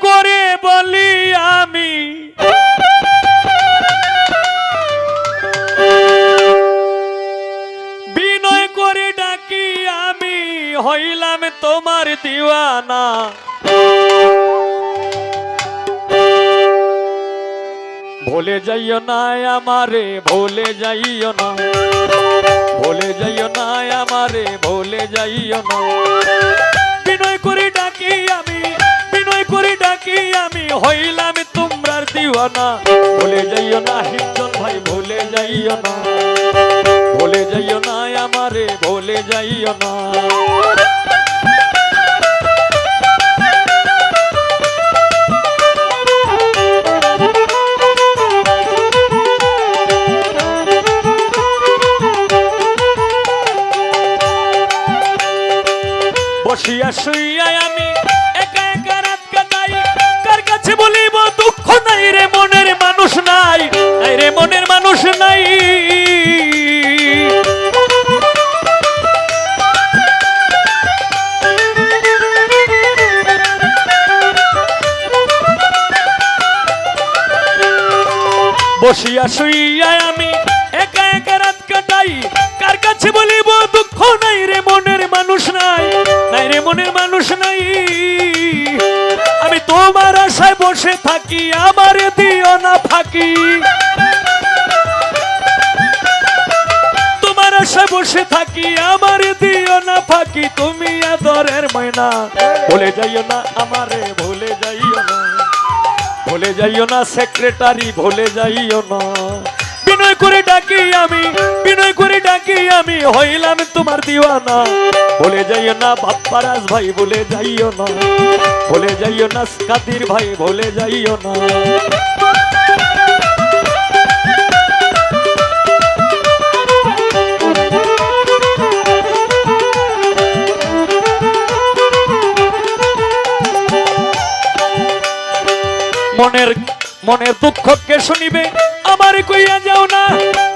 করে বলি আমি। বিনয় করে ডাকি আমি, হইলাম তোমার দিওয়ানা। ভুলে যাইও না আমারে, ভুলে যাইও না। ভুলে যাইও না আমারে, ভুলে যাইও না। বিনয় করে ডাকি আমি করে ডাকি, আমি হইলাম তোমরার দিওয়ানা। ভুলে যাইও না হিজল ভাই, ভুলে যাইও না। ভুলে যাইও না আমারে, ভুলে যাইও না। বসিয়া শুইয়া আমি বলিব, দুঃখ নাই রে মনের মানুষ নাই নাই রে মনের মানুষ নাই। বসিয়া শুইয়া আমি একা একা রাত কাটাই, কার কাছে বলিব, দুঃখ নাই রে মনের মানুষ নাই নাই রে মনের মানুষ নাই। বসে থাকি, আমার দিও না ফাঁকি। তোমার আশা বসে থাকি, আমার দিও না ফাঁকি। তুমি আদরের ময়না ভুলে যাইও না আমারে, ভুলে যাইও না। ভুলে যাইও না সেক্রেটারি ভুলে যাইও না। বিনয় করে ডাকি আমি, বিনয় করে ডাকি আমি, হইলাম তোমার দিওয়ানা। বলে যাইও না বাপ্পারাজ ভাই, বলে যাইও না। বলে যাইও না কাদির ভাই, বলে যাইও না। মনের মনের দুঃখ কে শুনিবে? আমার কইয়া যাও না।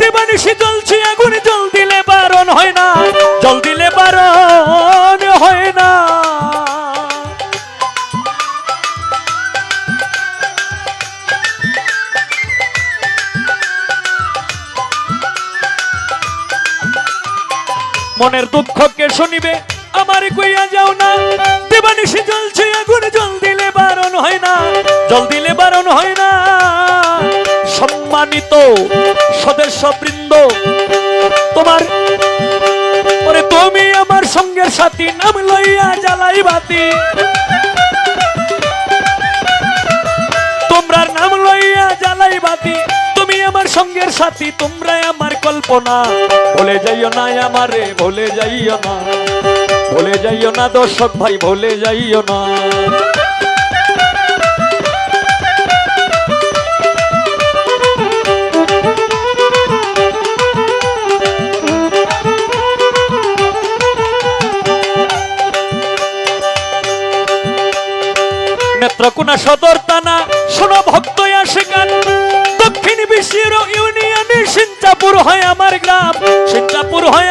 দেবানিসি জ্বলছে, আগুন জল দিলে বারণ হয় না। জল দিলে বারণ হয় না। মনের দুঃখ কে শুনিবে? আমার কইয়া যাও না। দেবানিসি জ্বলছে, আগুন জল দিলে বারণ হয় না। জল দিলে বারণ হয় না। সম্মানিত সদস্য বৃন্দ, তোমার ওরে তুমি আমার সঙ্গের সাথী, নাম লইয়া জ্বালাই বাতি। তোমরার নাম লইয়া জ্বালাই বাতি। তুমি আমার সঙ্গের সাথী, তোমরাই আমার কল্পনা। ভুলে যাইও না আমারে, ভুলে যাইও না। ভুলে যাইও না দর্শক ভাই, ভুলে যাইও না। নেত্রকোনা সদর থানা, শোনো ভক্ত আসে গান। দক্ষিণ বিশ্বের ইউনিয়নে সিঞ্চাপুর হয় আমার গ্রাম। সিঞ্চাপুর হয়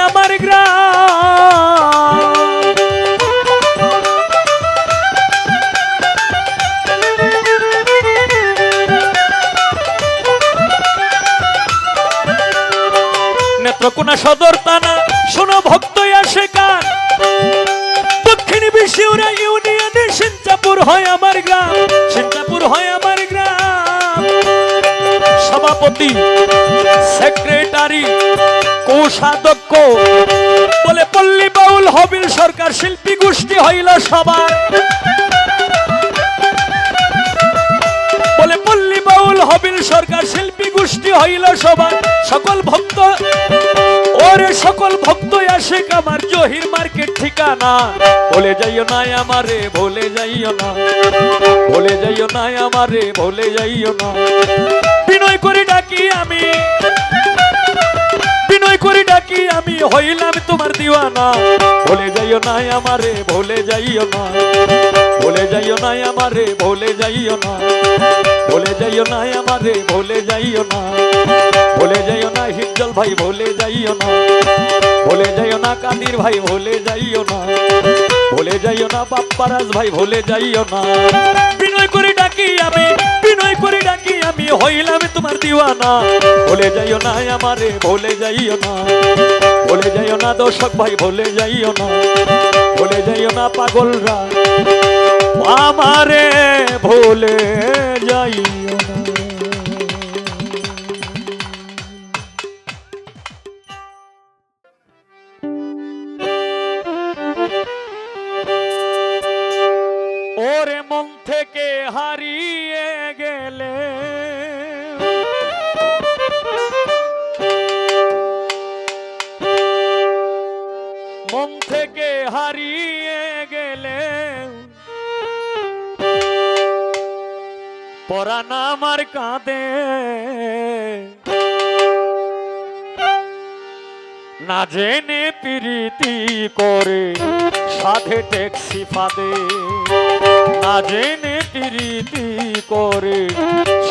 সেক্রেটারি কোষাধ্যক্ষ বলে পল্লী বাউল হবিল সরকার শিল্পী গোষ্ঠী হইল সবার। বলে পল্লী বাউল হবিল সরকার শিল্পী গোষ্ঠী হইল সবার। সকল ভক্ত, ওরে সকল ভক্ত আসে আমার জহির মার্কেট ঠিকানা। বলে যাইও না আমারে ভুলে যাইও না। ভুলে যাইও না আমারে ভুলে যাইও না। বিনয় করে ডাকি আমি বিনয় করে ডাকি আমি হইলাম তোমার দিওয়ানা ভুলে যাইও না আমারে ভুলে যাইও না ভুলে যাইও না আমারে ভুলে যাইও না ভুলে যাইও না আমারে ভুলে যাইও না ভুলে যাইও না হিজ্জল ভাই ভুলে যাইও না ভুলে যাইও না কাদির ভাই ভুলে যাইও না ভুলে যাইও না বাপ্পারাজ ভাই ভুলে যাইও না বিনয় করে ডাকি আমি বিনয় করে ডাকি আমি হইলাম তোমার দিওয়ানা। ভুলে যাইও না আমারে, ভুলে যাইও না। ভুলে যাইও না দর্শক ভাই, ভুলে যাইও না। ভুলে যাইও না পাগলরা। আমারে ভুলে মন থেকে হারিয়ে গেলে। পরা পরাণ আমার কাঁদে না জেনে প্রীতি করে সাথে ট্যাক্সি ফাদে। না জেনে প্রীতি করে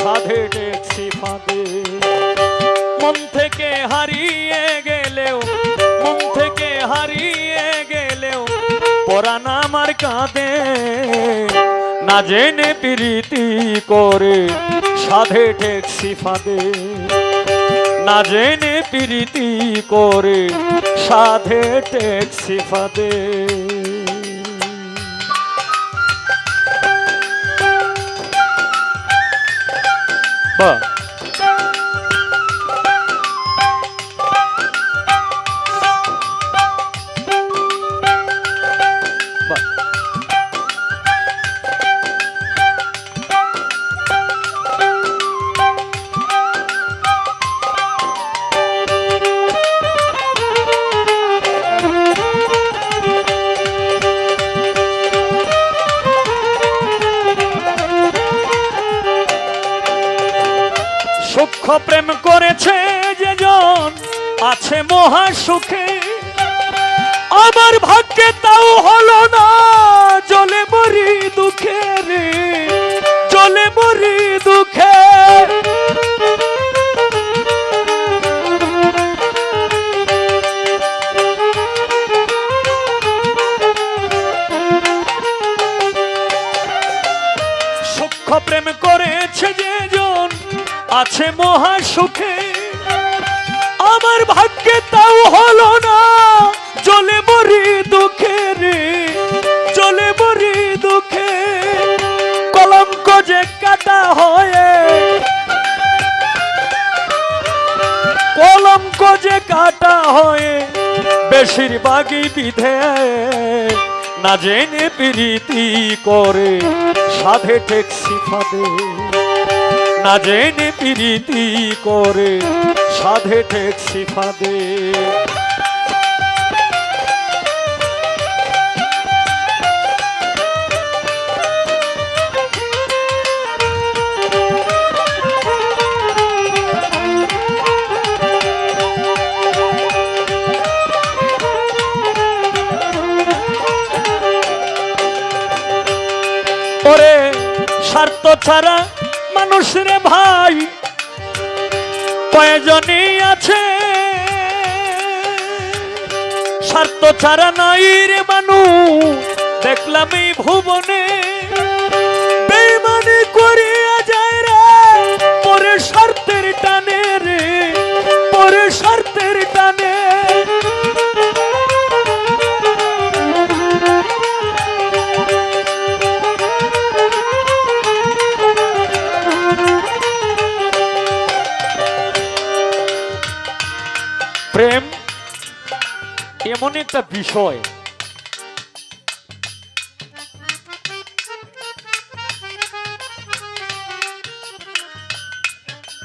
সাধে ট্যাক্সি ফাদে। মন থেকে হারিয়ে গেলেও, মন থেকে হারিয়ে গেলেও, পরাণ আমার কাঁদে। না জেনে প্রীতি করে সাধে ট্যাক্সি ফাদে না জেনে প্রীতি করে সাধে ট্যাক্সি ফাদে বাহ। আছে মহা সুখে। আমার ভাগ্যে তাও হলো না জলে মরি দুঃখে রে জলে মরি দুঃখে। সূক্ষ্ম প্রেম করেছে যে জন, আছে মহা সুখে। আমার ভাগ্যে তাও হলো না। চলে মরি দুঃখে রে, চলে মরি দুঃখে। কলঙ্ক যে কাটা হয়ে, কলঙ্ক যে কাটা হয়ে, বেশিরভাগই বিধে। না জেনে প্রীতি করে, সাধে ট্যাক্সি ফাদে না জেনে প্রীতি করে সাধে ট্যাক্সি ফাদে মানুষ রে ভাই, কয়জনই আছে? স্বার্থ ছাড়া নাই রে মানুষ দেখলাম এই ভুবনে। বেমানি করিয়া যায় রে, পরে স্বার্থের এমন একটা বিষয়।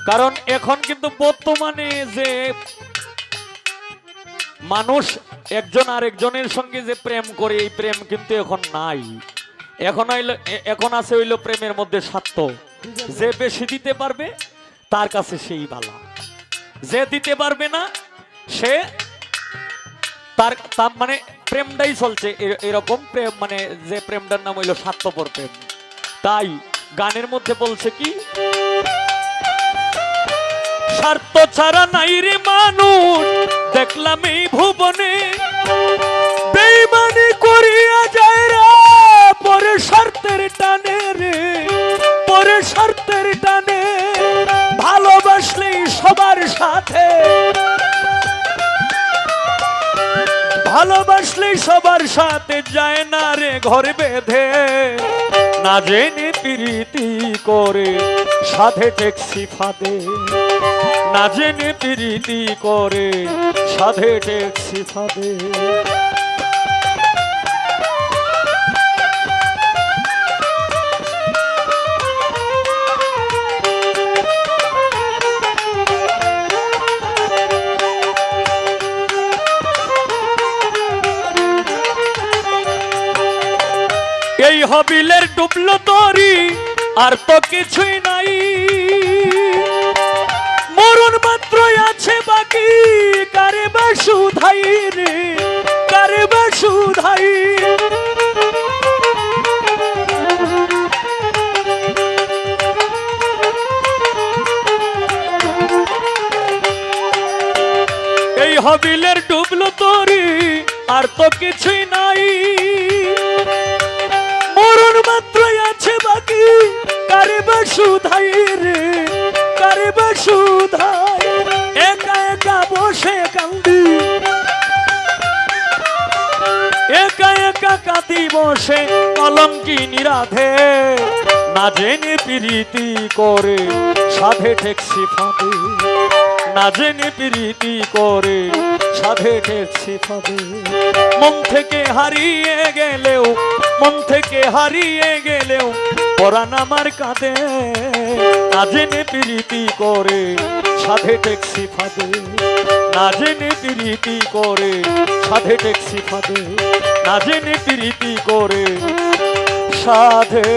কারণ এখন কিন্তু বর্তমানে যে মানুষ একজন আরেকজনের সঙ্গে যে প্রেম করে, এই প্রেম কিন্তু এখন নাই। এখন হইল এখন আছে হইল প্রেমের মধ্যে স্বার্থ। যে বেশি দিতে পারবে, তার কাছে সেই ভালো যে দিতে পারবে না, সে তার তার মানে প্রেমটাই চলছে এরকম প্রেম মানে যে প্রেমটার নাম হইল স্বার্থপর প্রেম। তাই গানের মধ্যে বলছে কি, স্বার্থ ছাড়া নাই রে মানুষ, দেখলাম এই ভুবনে বেইমানি করিয়া যায় রে। পরে স্বার্থের টানে রে, পরে স্বার্থের টানে ভালোবাসলেই সবার সাথে। ভালোবাসলেই সবার সাথে যায় না রে ঘর বেঁধে। না জেনে প্রীতি করে সাথে ট্যাক্সি ফাঁদে। না জেনে প্রীতি করে সাধে ট্যাক্সি ফাঁদে। হবিলের ডুবলো তরি, আর তো কিছুই নাই। মরণ মাত্রই আছে বাকি, কারে বা সুধাই রে, কারে বা সুধাই এই হবিলের ডুবলো তরি, আর তো কিছুই বসে কলঙ্কি নিরাধে? না জেনে প্রীতি করে, সাধে ঠেকছি ফাঁদে। না জেনে প্রীতি করে, সাধে ঠেকছি ফাঁদে। মন থেকে হারিয়ে গেলেও, মন থেকে হারিয়ে গেলেও, পরাণ আমার কাঁদে। না জেনে প্রীতি করে, সাধে ট্যাক্সি ফাঁদে। না জেনে প্রীতি করে, সাধে ট্যাক্সি ফাঁদে। না জেনে প্রীতি করে সাধে